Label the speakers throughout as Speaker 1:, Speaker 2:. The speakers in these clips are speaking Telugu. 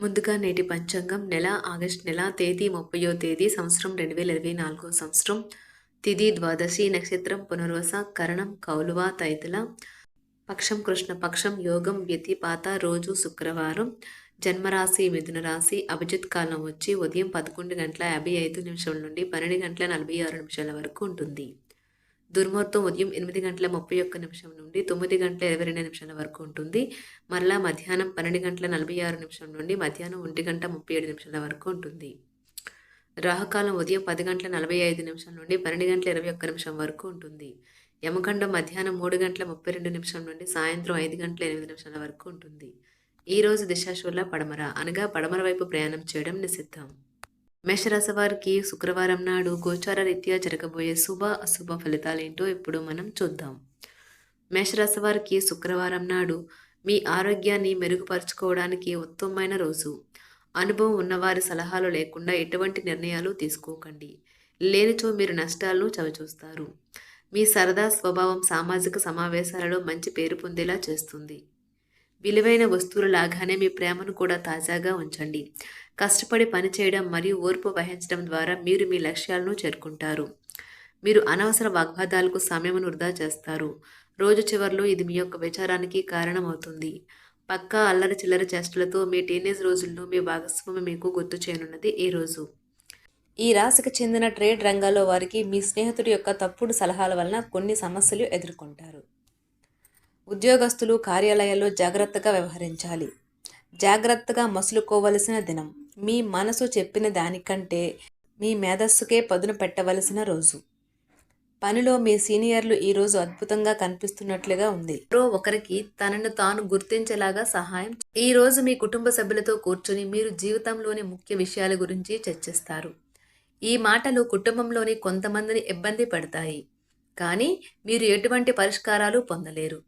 Speaker 1: ముందుగా నేటి పంచాంగం నెల ఆగస్ట్ నెల తేదీ ముప్పయో తేదీ సంవత్సరం రెండు వేల ఇరవై నాలుగో సంవత్సరం. తిది ద్వాదశి నక్షత్రం పునర్వస కరణం కౌలువ తైతుల పక్షం కృష్ణ పక్షం యోగం వ్యతిపాత రోజు శుక్రవారం. జన్మరాశి మిథున రాశి అభిజిత్ కాలం వచ్చి ఉదయం పదకొండు గంటల యాభై ఐదు నిమిషాల నుండి పన్నెండు గంటల నలభై ఆరు నిమిషాల వరకు ఉంటుంది. దుర్ముహూర్తం ఉదయం ఎనిమిది గంటల ముప్పై ఒక్క నిమిషం నుండి తొమ్మిది గంటల ఇరవై రెండు నిమిషాల వరకు ఉంటుంది. మరలా మధ్యాహ్నం పన్నెండు గంటల నలభై ఆరు నిమిషం నుండి మధ్యాహ్నం ఒంటి గంట ముప్పై ఏడు నిమిషాల వరకు ఉంటుంది. రాహుకాలం ఉదయం పది గంటల నలభై ఐదు నిమిషం నుండి పన్నెండు గంటల ఇరవై ఒక్క నిమిషం వరకు ఉంటుంది. యమఖండం మధ్యాహ్నం మూడు గంటల ముప్పై రెండు నిమిషం నుండి సాయంత్రం ఐదు గంటల ఎనిమిది నిమిషాల వరకు ఉంటుంది. ఈరోజు రోజు దిశాశూల పడమర అనగా పడమర వైపు ప్రయాణం చేయడం నిషిద్ధం. మేషరాశి వారికి శుక్రవారం నాడు గోచార రీత్యా జరగబోయే శుభ అశుభ ఫలితాలేంటో ఇప్పుడు మనం చూద్దాం. మేషరాశి వారికి శుక్రవారం నాడు మీ ఆరోగ్యాన్ని మెరుగుపరుచుకోవడానికి ఉత్తమమైన రోజు. అనుభవం ఉన్నవారి సలహాలు లేకుండా ఎటువంటి నిర్ణయాలు తీసుకోకండి. లేనిచో మీరు నష్టాలను చవిచూస్తారు. మీ సరదా స్వభావం సామాజిక సమావేశాలలో మంచి పేరు పొందేలా చేస్తుంది. విలువైన వస్తువులు లాగానే మీ ప్రేమను కూడా తాజాగా ఉంచండి. కష్టపడి పనిచేయడం మరియు ఓర్పు వహించడం ద్వారా మీరు మీ లక్ష్యాలను చేరుకుంటారు. మీరు అనవసర వాగ్వాదాలకు సమయమును వృధా చేస్తారు. రోజు చివరిలో ఇది మీ యొక్క విచారానికి కారణమవుతుంది. పక్కా అల్లరి చిల్లర చేష్టలతో మీ టీనేజ్ రోజుల్లో మీ భాగస్వామి మీకు గుర్తు చేయనున్నది ఈ రోజు. ఈ రాశికి చెందిన ట్రేడ్ రంగాల్లో వారికి మీ స్నేహితుడి యొక్క తప్పుడు సలహాల వలన కొన్ని సమస్యలు ఎదుర్కొంటారు. ఉద్యోగస్తులు కార్యాలయాల్లో జాగ్రత్తగా వ్యవహరించాలి. జాగ్రత్తగా మసులుకోవలసిన దినం. మీ మనసు చెప్పిన దానికంటే మీ మేధస్సుకే పదును పెట్టవలసిన రోజు. పనిలో మీ సీనియర్లు ఈరోజు అద్భుతంగా కనిపిస్తున్నట్లుగా ఉంది. ఎవరో ఒకరికి తనను తాను గుర్తించేలాగా సహాయం ఈ రోజు మీ కుటుంబ సభ్యులతో కూర్చొని మీరు జీవితంలోని ముఖ్య విషయాల గురించి చర్చిస్తారు. ఈ మాటలు కుటుంబంలోని కొంతమందిని ఇబ్బంది పడతాయి. కానీ మీరు ఎటువంటి పరిష్కారాలు పొందలేరు.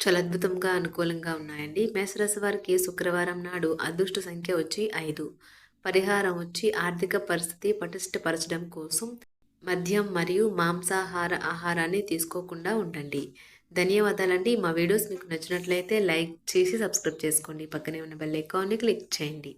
Speaker 1: చాలా అద్భుతంగా అనుకూలంగా ఉన్నాయండి. మేషరాశి వారికి శుక్రవారం నాడు అదృష్ట సంఖ్య వచ్చి ఐదు. పరిహారం వచ్చి ఆర్థిక పరిస్థితి పటిష్టపరచడం కోసం మద్యం మరియు మాంసాహార ఆహారాన్ని తీసుకోకుండా ఉండండి. ధన్యవాదాలండి. మా వీడియోస్ మీకు నచ్చినట్లయితే లైక్ చేసి సబ్స్క్రైబ్ చేసుకోండి. పక్కనే ఉన్న బెల్ ఐకాన్ని క్లిక్ చేయండి.